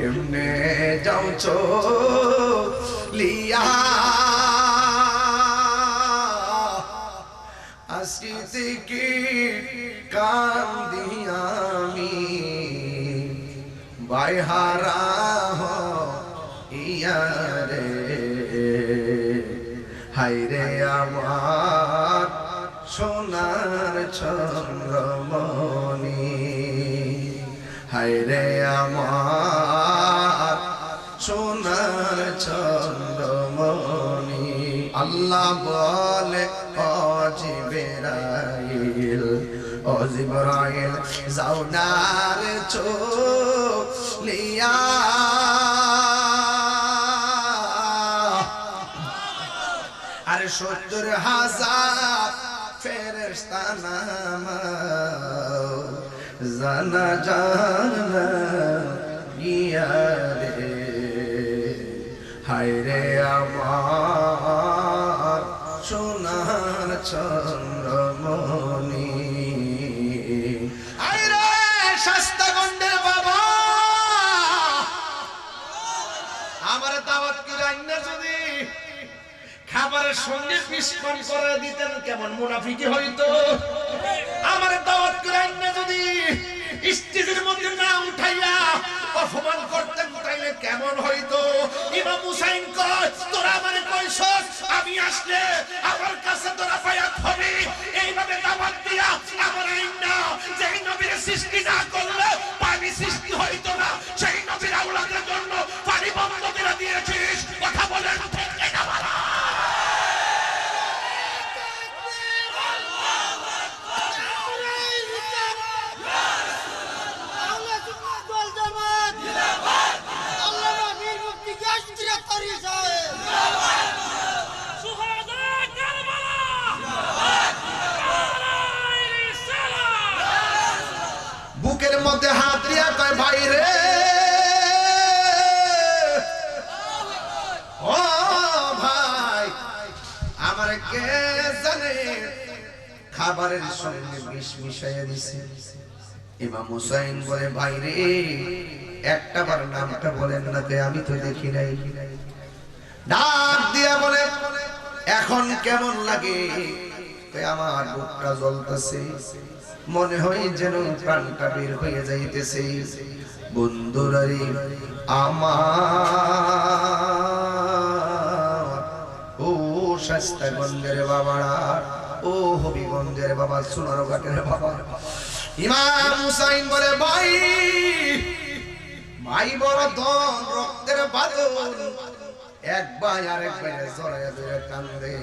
কেমনে যাওছ লিয়া? আজকে থেকে কান্দি আমি, বাইহারা ইয়ারে। হাইরে আমার সোনার চন্দ্রমণি হাইরে আমার আল্লাহ বলে অজিবেরাইল অজিবরাইল যাওনার চলিয়া। আর সত্তর হাজার ফেরেস্তা নামাও, জানা জানা ইয়ারে হায়রে আমার সোনার চন্দ্রমণি। আইরে কি দিতেন কেমন মুনাফিকি হইতো? আমার দাওয়াত করে রান্না যদি? স্টেজের মধ্যে না উঠাইয়া অপমান করতেন তাইলে কেমন হইতো? ইমাম হুসাইন কয় কইছস আমি আসলে আমার কাছে তোরা বায়াত হবে। এইভাবে দাবাত দিয়া আমার আইন না যে নবীর সৃষ্টি না করলে খাবারের সঙ্গে বিষ মিশাইয়া দিছে। ইমাম হুসাইন বলে, ভাই রে, একটা বার নামটা বলেন না তে আমি তো দেখি নাই। ডাক দিয়া বলে, এখন কেমন লাগে? আমার বুকটা জ্বলতেছে। মনে হয় যেন প্রাণটা বের হয়ে যাইতেছে। বন্ধুরারি, আমার ও শাস্তাগঞ্জের বাবারা ও হবিগঞ্জের বাবা সোনার ঘাটের বাবা। ইমাম হুসাইন বলে, ভাই ভাই বড় ধন, রক্তের বাদল এক ভাই আর এক ভাই জড়াইয়া ধরে কান্দে।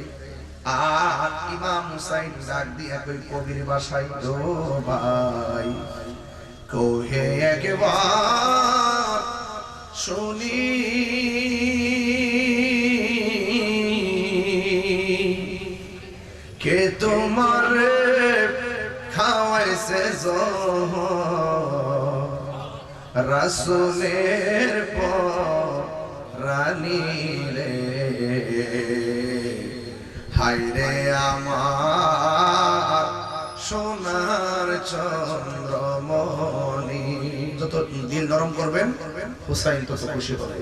আর ইমাম হুসাইন ডাক দিয়া কই, কবির বাসায় দো ভাই, কোহে একবার শুনি তোমার খাওয়াইছে জহর। রাসুলের রানী রে হাইরে আমার সোনার চন্দ্রমণি। যত দিল নরম করবেন, হুসাইন তত খুশি হবে।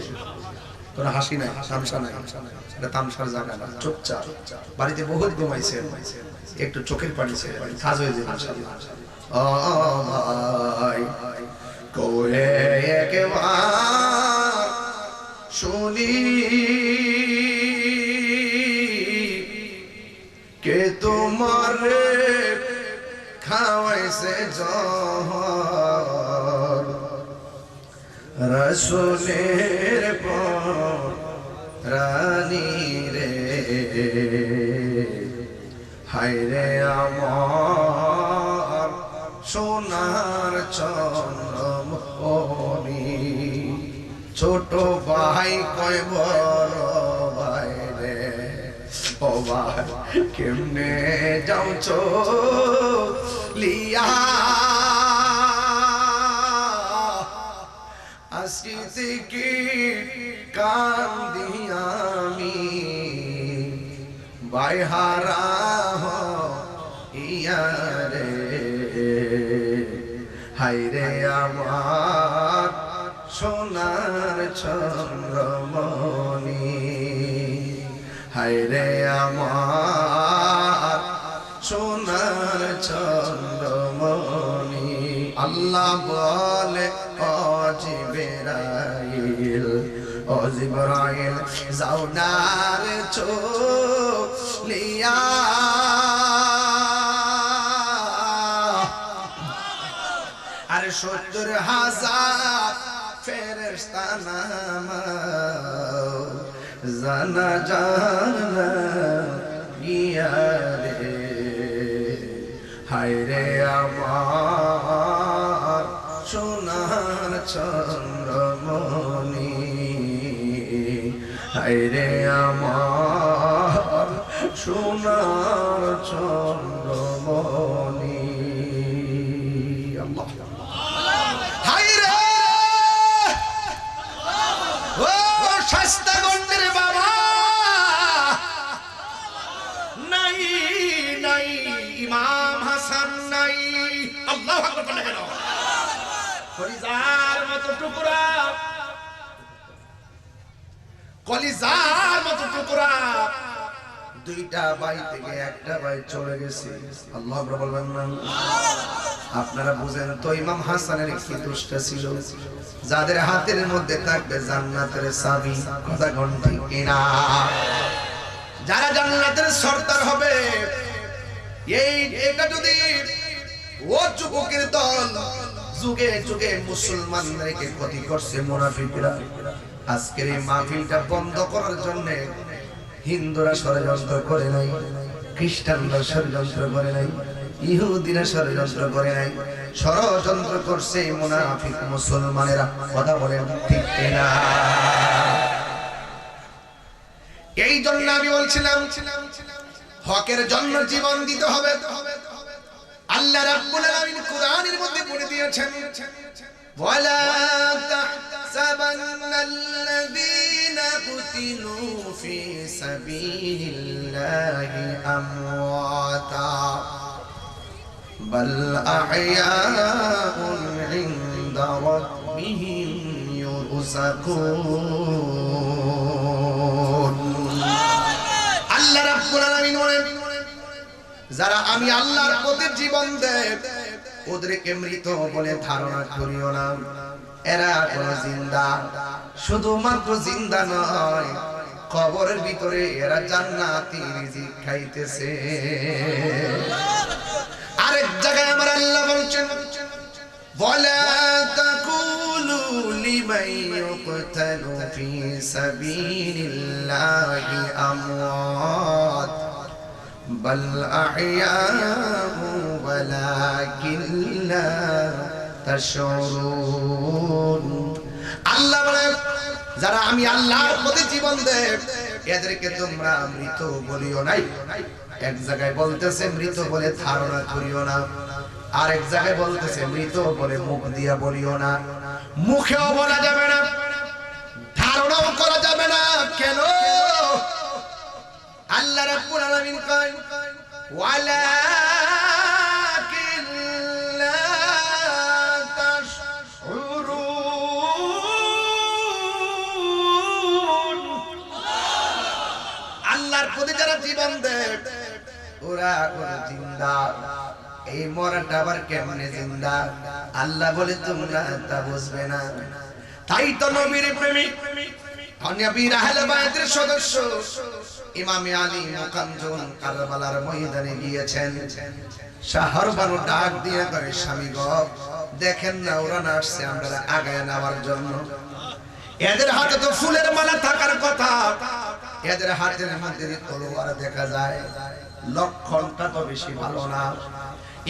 তোরা হাসি নাই, তামসা নাই। এটা তামসার জায়গা না, চুপচাপ। বাড়িতে বহুত ঘুমাইছে। একটু চোখের পানি ছেড়ে বাড়ি কাজ হয়ে যাবে ভাই, কোহে একবার শুনি কে তোমার খাওয়াইছে জহর। রসুলের রানী রে। হাইরে আমার সোনার চন্দ্রমণি ছোট ভাই কয়, বড় ভাই রে। সবাই কেমনে যাও লিয়া আজকে থেকে কান্দি আমি বাইহারা ইয়ারে। হাইরে আমার সোনার চন্দ্রমণি। হাইরে আমার সোনার চন্দ্রমণি। আল্লাহ বলে অজিবেরাইল অজিবরাইল যাওনার চলিয়া। আর সত্তর হাজার ফেরেস্তা নামাও, জানা জানা গিয়ারে হায়রে আমার সোনার চন্দ্রমণি। হায়রে আমার সোনার চন্দ্রমণি। ইমাম হাসান নাই। আল্লাহ গেল কলিজার আপনারা বুঝেন তো, ইমাম হাসানের কি দুষ্টা ছিল। যাদের হাতের মধ্যে থাকবে জান্নাতের চাবি কথা ঘন্টি কিনা? যারা জান্নাতের সর্দার হবে, এই এটা যদি ও যুবকের দল যুগে যুগে মুসলমানদেরকে ক্ষতি করছে মুনাফিকরা। আজকের এই মাহফিলটা বন্ধ করার জন্য হিন্দুরা ষড়যন্ত্র করে নাই, খ্রিস্টানরা ষড়যন্ত্র করে নাই, ইহুদিরা ষড়যন্ত্র করে নাই। ষড়যন্ত্র করছে মুনাফিক মুসলমানেরা। কথা বলেন ঠিক কিনা? এই জন্য আমি বলছিলাম, হকের জন্য জীবন দিতে হবে তো হবে। আল্লাহ রাব্বুল আলামিন কোরআনের মধ্যে বলে দিয়েছেন ওয়ালা তাহসাবান্নাল্লাযীনা কুতিলু ফি সাবিলিল্লাহি আমওয়াতা বাল আহয়াউন ইনদা রাব্বিহিম ইউরসাকুন আল্লাহ রাব্বুল আলামিন বলেন যারা আমি আল্লাহর পথে জীবন দেয়, ওদেরকে মৃত বলে ধারণা করিও না। এরা কোন জিন্দা, শুধুমাত্র জিন্দা নয়, কবরের ভিতরে এরা জান্নাতি রিজিক খাইতেছে। আরেক জায়গায় আমার আল্লাহ বলছেন, বলা তাকুলু লিমান ইউকতালু ফি সাবিলিল্লাহি আমওয়াত। بل أحياء ولكن لا تشعرون আল্লাহ বলে যারা আমি আল্লাহর পথে জীবন দেয় এদেরকে তোমরা মৃত বলিও নাই এক জায়গায় বলতেছে মৃত বলে ধারণা করিও না আর এক জায়গায় বলতেছে মৃত বলে মুখ দিয়া বলিও না মুখেও বলা যাবে না ধারণাও করা যাবে না কেন আল্লাহ রাব্বুল আলামিন কয়, ওয়ালাকিন লা আল্লাহর প্রতি যারা জীবন দেয়, ওরা ওরা জিন্দা। এই মরাটা আবার কেমনে জিন্দা? আল্লাহ বলে, তোমরা তা বুঝবে না। তাই তো নবীর প্রেমিক নবীর আহলে বায়াতের সদস্য ইমামে আলী মুকামজন কারবালার ময়দানে গিয়েছেন, শাহর বানু ডাক দিয়ে করে, স্বামী গো, দেখেন না, ওরা না আসছে, আমরা আগায় নেওয়ার জন্য। এদের হাতে তো ফুলের মালা থাকার কথা। এদের হাতের মধ্যে তলোয়ার দেখা যায়, লক্ষণটা তো বেশি ভালো না।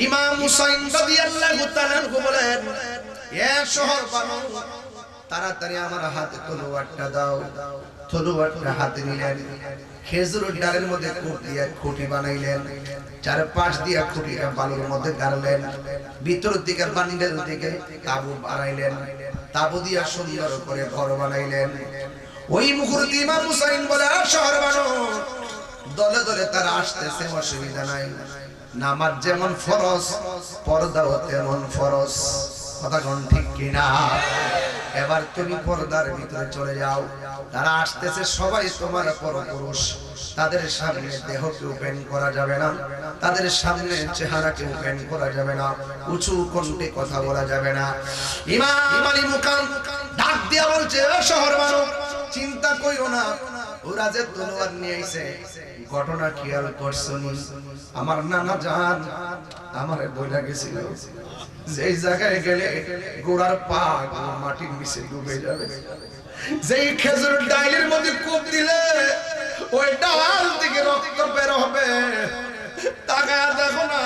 ইমাম হুসাইন রাদিয়াল্লাহু তাআলা বলেন, এ শহর বানু তাড়াতাড়ি আমার হাতে তলোয়ারটা দাও। তলোয়ারটা হাতে নিলেন। খেজুরের ডালের মধ্যে কোপ দিয়ে খুঁটি বানাইলেন। চার পাশ দিয়ে খুঁটিটা বালুর মধ্যে গাড়লেন। ভিতরের দিকে বান্ডেল দিকে তাবু বানাইলেন তাবু দিয়া সুন্দর করে ঘর বানাইলেন। ওই মুহূর্তে ইমাম হুসাইন বলে "আ, শহর মানুষ দলে দলে তারা আসতেছে অসুবিধা নাই। নামাজ যেমন ফরজ পর্দাও তেমন ফরজ। কথা ঠিক কিনা? এবার তুমি পর্দার ভিতরে চলে যাও। তারা আসতেছে সবাই তোমার পরপুরুষ তাদের সামনে দেহকে ওপেন করা যাবে না। তাদের সামনে চেহারাকে ওপেন করা যাবে না। উঁচু কণ্ঠে কথা বলা যাবে না। ইমাম আলী মুকাম ডাক দিয়া বলছে শহর মানুষ চিন্তা কইরো না। ওরা যে তলোয়ার নিয়ে আইছে ঘটনা খেয়াল করছনি। আমার নানা জান আমার বইলা গেছিল, যেই জায়গায় গেলে গোড়ার পা মাটির নিচে ডুবে যাবে। যেই খেজুর ডাইলের মধ্যে কূপ দিলে, ওই ডাল থেকে রক্ত বের হবে। তাকায় দেখো না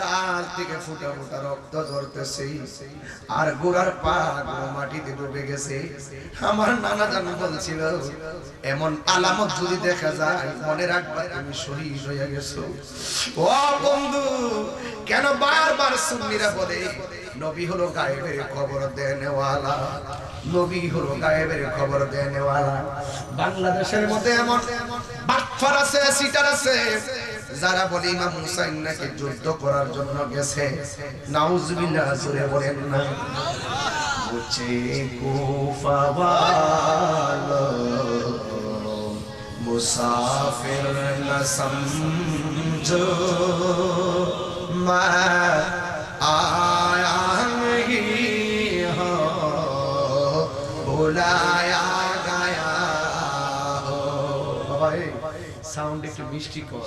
ডাল থেকে ফুটা ফুটা রক্ত ঝরতেছে। আর গোড়ার পা মাটিতে ডুবে গেছে। আমার নানা জান বলছিল, এমন আলামত যদি দেখা যায়, মনে রাখবা তুমি শহীদ হয়ে গেছো। ও বন্ধু, কেন বারবার সুন্নিরা বলে, নবী হলো গায়েবের খবর দেনেওয়ালা নবী হলো গায়েবের খবর দেনেওয়ালা বাংলাদেশের মধ্যে এমন বাটফার আছে, সিটার আছে। যারা বলে ইমাম হুসাইন নাকি যুদ্ধ করার জন্য গেছে নাউজবিল্লাহ জুড়ে বলেন না। মুছে কুফাওয়ালো মুসাফির না সমঝো মা আয়া হি হো বুলায়া গায়া হো। বাবা সাউন্ড একটু মিষ্টি কর।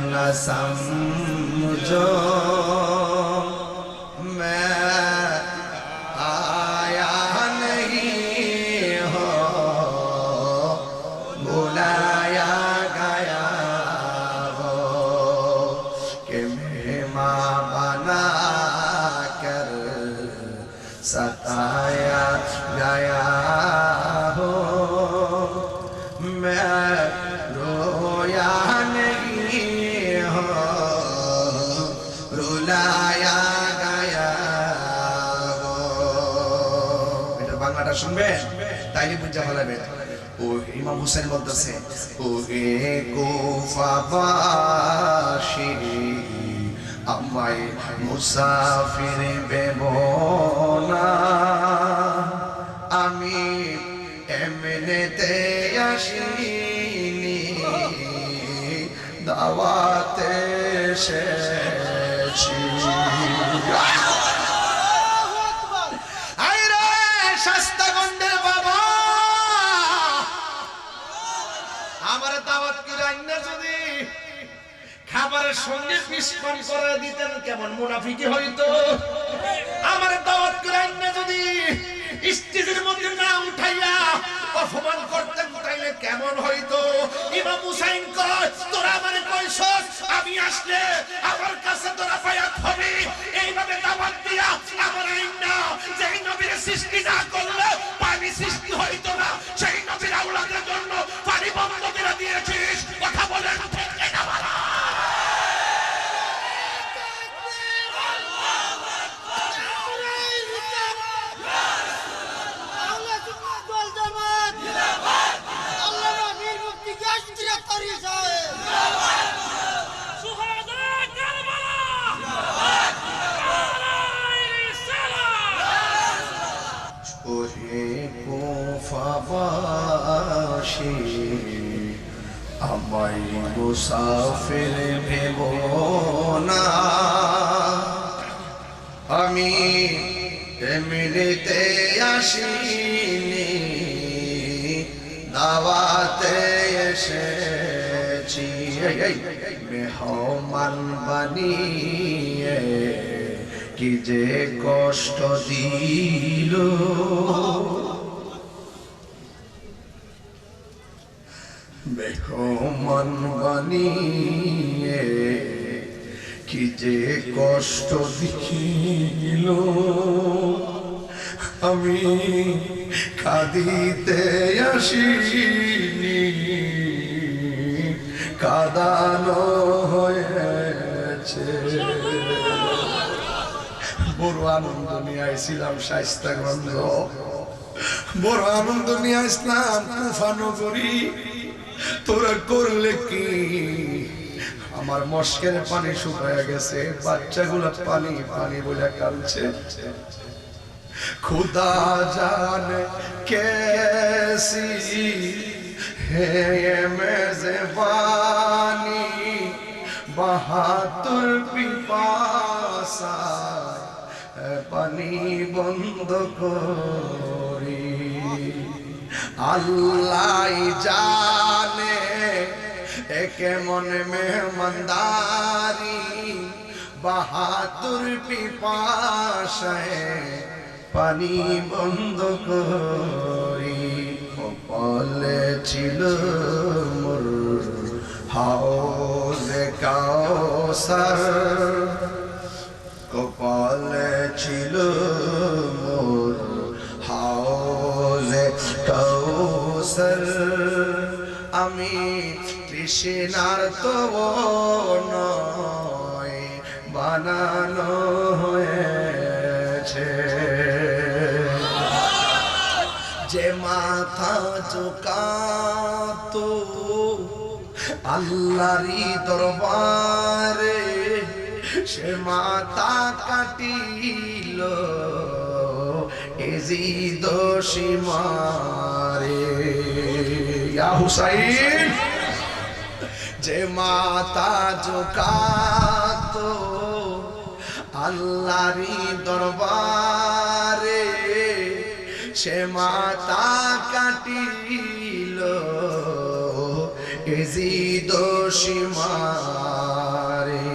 سمجھو میں آیا نہیں ہو بلایا گیا ہو کر ستایا ইমাম হোসেন বলতেছে ও আমি এমনিতে আসিনি দাওয়াতে এসেছি। খাবারের সঙ্গে পিসপান করে দিতেন কেমন মুনাফিকি হইতো? আমার দাওয়াত কি রান্না যদি স্টেজের মধ্যে না উঠাইয়া অপমান করতেন, তাইলে কেমন হইতো? ইমাম হুসাইন কয়, তোরা আমার কইছস আমি আসলে আমার কাছে তোরা বায়াত হবে। এইভাবে দাওয়াত দিয়া আমার আইন না যেই নবীর সৃষ্টি না করলে পানি সৃষ্টি হইতো না। সেই নবীর আওলাদের জন্য দাওয়াতে এসেছি। মেহমান বানিয়ে কি যে কষ্ট দিল। মেহমান বানিয়ে কি যে কষ্ট দিল। আমি কাঁদিতে আসিনি, কাদানো হয়েছে। বড় আনন্দ নিয়ে আইছিলাম শাইস্তাগঞ্জ বড় আনন্দ নিয়ে আসলাম তুফানগরী। তোরা করলে কি? আমার মস্কের পানি শুকায় গেছে, বাচ্চাগুলো পানি পানি বলে কাঁদছে। खुदा जाने कैसी है ये मेजबानी बहादुर पिपासा है পানি বন্ধ করি আল্লাহ জানে এ কেমন মেহমানদারি বাহাদুর পিপাসায় পানি বন্ধ করি, কপালে ছিল মোর হাওলে কাউসার। কপালে ছিল মোর হাওলে কাউসার। আমি কৃষ্ণার তো নয়, বানানো হয়েছে চোকাতো। আল্লাহরি দরবারে সে মাথা কাটিল। এজিদ সীমারে ইয়া হুসাইন, যে মাতা জোকাতো আল্লাহরি দরবারে সে মাতা কাটিল। এজিদ সীমারে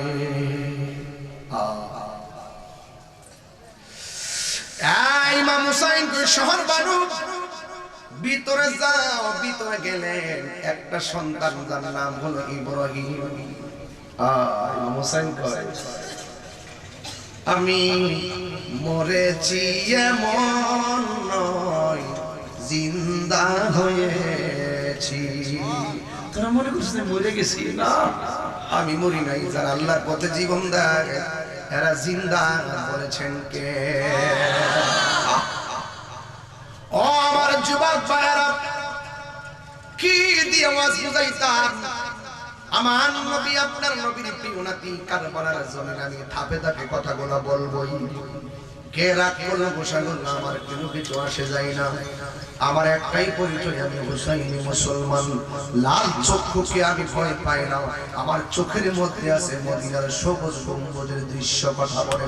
ইমাম হুসাইন শহর বানু? ভিতরে যাও, ভিতরে গেলেন। একটা সন্তান যার নাম হলো ইব্রাহিম। ইমাম হুসাইন কয় আমি মরেছি এমন নয়, জিন্দা হয়েছি। তোরা মনে করছিস মরে গেছি? না, আমি মরি নাই। যারা আল্লাহর পথে জীবন দেয়, এরা জিন্দা বলেছেন কে? ও আমার যুবক ভাইয়েরা, কি দিয়ে ওয়াজ বুঝাইতাম? আমার নবী, আপনার নবীর প্রিয় আমি কথাগুলো বলবোই। কে করল আমার কিছু আসে যায় না। আমার একটাই পরিচয়, আমি হুসাইনি মুসলমান। লাল চক্ষুকে আমি ভয় পাই না। আমার চোখের মধ্যে আছে মদিনার সবুজ গম্বুজের দৃশ্য, কথা বলে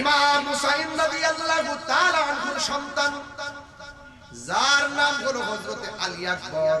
ইমাম হুসাইন সন্তান, যার নাম হলো হযরতে আলী আকবর।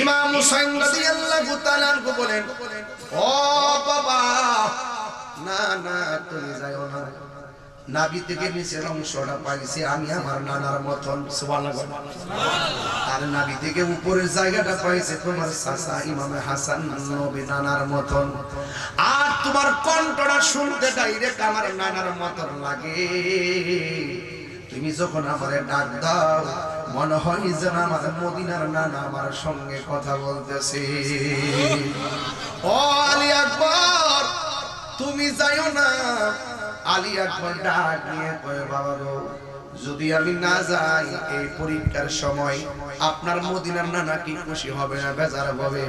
ইমাম হুসাইন রাদিয়াল্লাহু তাআলা বলেন, ও বাবা, না না, তুমি যাও না। নাবি থেকে নিচের অংশটা পাইছি, আমি আমার নানার মতন আর নাবি থেকে উপরের জায়গাটা পাইছে তোমার চাচা ইমামে হাসান নবী নানার মতন। আর তোমার কণ্ঠটা শুনতে ডাইরেক্ট আমার নানার মতন লাগে। তুমি যখন আমারে ডাক দাও মনে হয় যেন আমার মদিনার নানা আমার সঙ্গে কথা বলতেছে। ও আলী আকবর, তুমি যাইও না। আলী আকবর ডাক নিয়ে কয়ে, বাবা গো, যদি আমি না যাই এই পরীক্ষার সময়, আপনার মদিনার নানা কি খুশি হবে না বেজার হবে?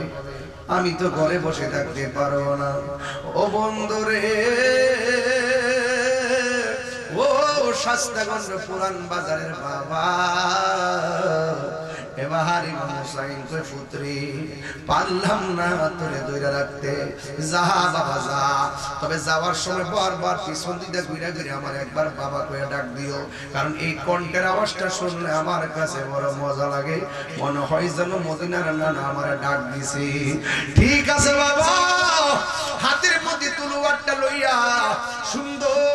আমি তো ঘরে বসে থাকতে পারব না। ও বন্ধুরে পুরান বাজারের বাবা। আমার ডাক দিও। কারণ এই কণ্ঠের আওয়াজটা শুনলে আমার কাছে বড় মজা লাগে। মনে হয় যেন মদিনার নানা আমার ডাক দিছি। ঠিক আছে বাবা, হাতের মধ্যে তুলুয়ারটা লইয়া সুন্দর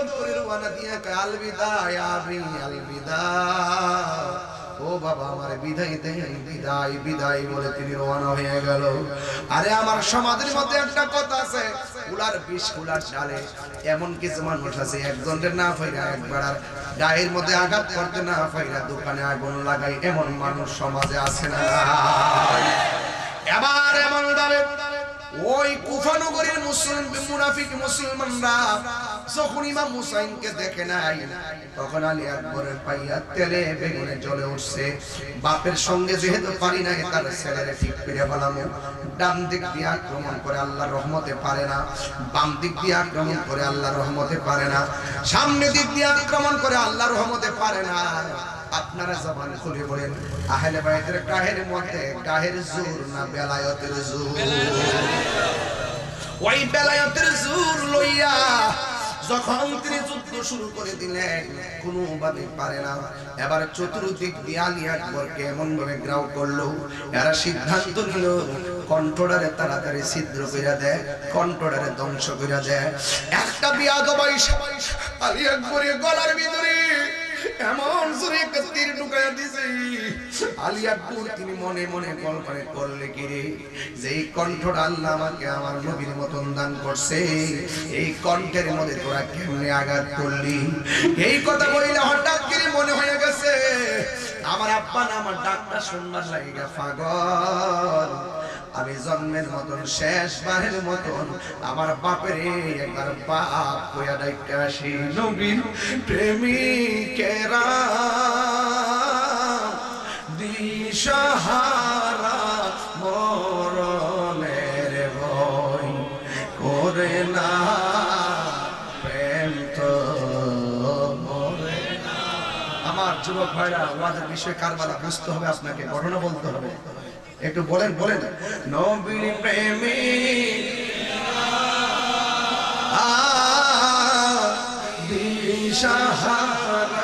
মানুষ একজনের না ফাইরা একবার, আর গায়ের মধ্যে আঘাত করতে না ফাইরা দোকানে আগুন লাগাই এমন মানুষ সমাজে আছে না। এবার এমন ওই কুফানগরীর মুসলিম, মুনাফিক মুসলমানরা যখন ইমাম হুসাইনকে দেখে নাই তখন আলী আকবরের পাইয়া তেলে বেগুনে জ্বলে উঠছে। বাপের সঙ্গে যেহেতু পারি নাই তার ছেলেরে ঠিক করে ফেলামো। ডান দিক দিয়ে আক্রমণ করে আল্লাহর রহমতে পারে না বাম দিক দিয়ে আক্রমণ করে আল্লাহর রহমতে পারে না সামনে দিক দিয়ে আক্রমণ করে আল্লাহর রহমতে পারে না। আপনারা জবান খুলে বলেন আহলে বাইতের কাহের মধ্যে কাহের জোর না বেলায়তের জোর। ওই বেলায়তের জোর লইয়া যখন তিনি যুদ্ধ শুরু করে দিলেন কোনোভাবে পারে না। এবার চতুর্দিক দিয়ে আলী এমন ভাবে গ্রাউ করল, এরা সিদ্ধান্ত নিল, কণ্ঠডারে তাড়াতাড়ি ছিদ্র করে দেয়, কণ্ঠডারে ধ্বংস করে দেয়। একটা বিয়া দবাই আলী আকবরের গলার ভিতরে এমন জোরে একটা তীর ঢুকাইয়া দিছে। আলী আকবর তিনি মনে মনে করলে কি রে? যে কণ্ঠটা আল্লাহ আমাকে আমার নবীর মতন দান করছে, এই কণ্ঠের মধ্যে তোরা কেমনে আঘাত করলি? এই কথা বলিলে হঠাৎ করে মনে হয়ে গেছে, আমার আব্বা না আমার ডাকটা শুনবার লাগে পাগল। আমি জন্মের মতন, শেষবারের মতন আমার বাপের একবার বাপ কইয়া ডাইতে আসি নবীন প্রেমিকেরা দিশাহারা মরণের ভয় করে না, প্রেম তো মরে আমার যুবক ভাইরা, আমাদের বিষয়ে কারবালা বুঝতে হবে, আপনাকে ঘটনা বলতে হবে। একটু বলেন বলেন। নবীর প্রেমী দিশাহা